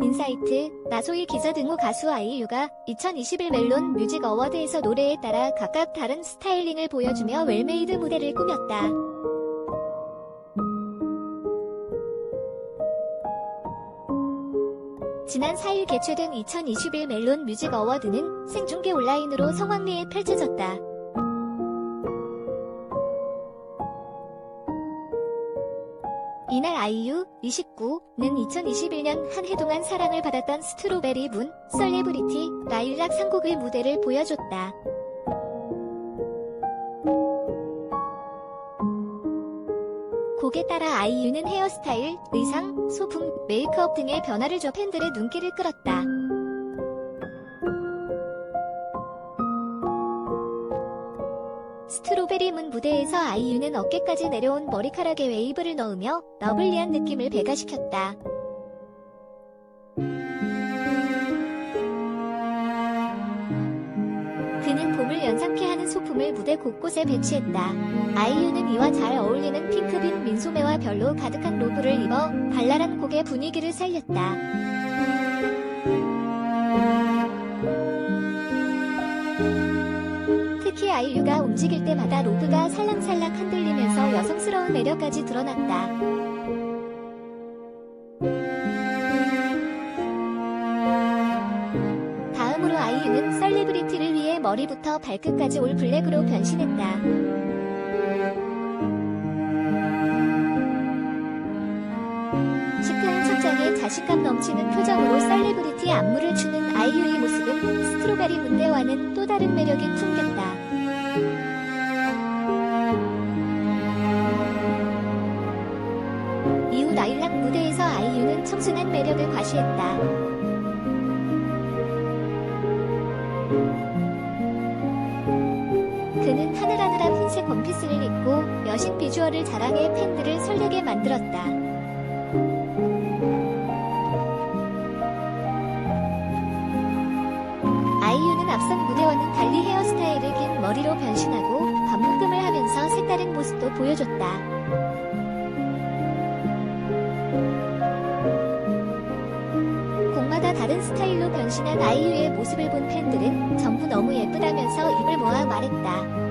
인사이트, 나소희 기자 등호 가수 아이유가 2021 멜론 뮤직 어워드에서 노래에 따라 각각 다른 스타일링을 보여주며 웰메이드 무대를 꾸몄다. 지난 4일 개최된 2021 멜론 뮤직 어워드는 생중계 온라인으로 성황리에 펼쳐졌다. 이날 아이유 29는 2021년 한 해 동안 사랑을 받았던 스트로베리 문 썰리브리티 라일락 상곡의 무대를 보여줬다. 곡에 따라 아이유는 헤어스타일, 의상, 소품, 메이크업 등의 변화를 줘 팬들의 눈길을 끌었다. 스트로베리 문 무대에서 아이유는 어깨까지 내려온 머리카락에 웨이브를 넣으며 러블리한 느낌을 배가시켰다. 그는 봄을 연상케 하는 소품을 무대 곳곳에 배치했다. 아이유는 이와 잘 어울리는 핑크빛 민소매와 별로 가득한 로브를 입어 발랄한 곡의 분위기를 살렸다. 아이유가 움직일 때마다 로브가 살랑살랑 흔들리면서 여성스러운 매력까지 드러났다. 다음으로 아이유는 셀리브리티를 위해 머리부터 발끝까지 올 블랙으로 변신했다. 시크한 착장에 자신감 넘치는 표정으로 셀리브리티 안무를 추는 아이유의 모습은 스트로베리 무대와는 또 다른 매력이 풍겼다. 이후 라일락 무대에서 아이유는 청순한 매력을 과시했다. 그는 하늘하늘한 흰색 원피스를 입고 여신 비주얼을 자랑해 팬들을 설레게 만들었다. 아이유는 앞선 무대와는 달리 헤어스타일을 긴 머리로 변신하고 반묶음을 하면서 색다른 모습도 보여줬다. 곡마다 다른 스타일로 변신한 아이유의 모습을 본 팬들은 전부 너무 예쁘다면서 입을 모아 말했다.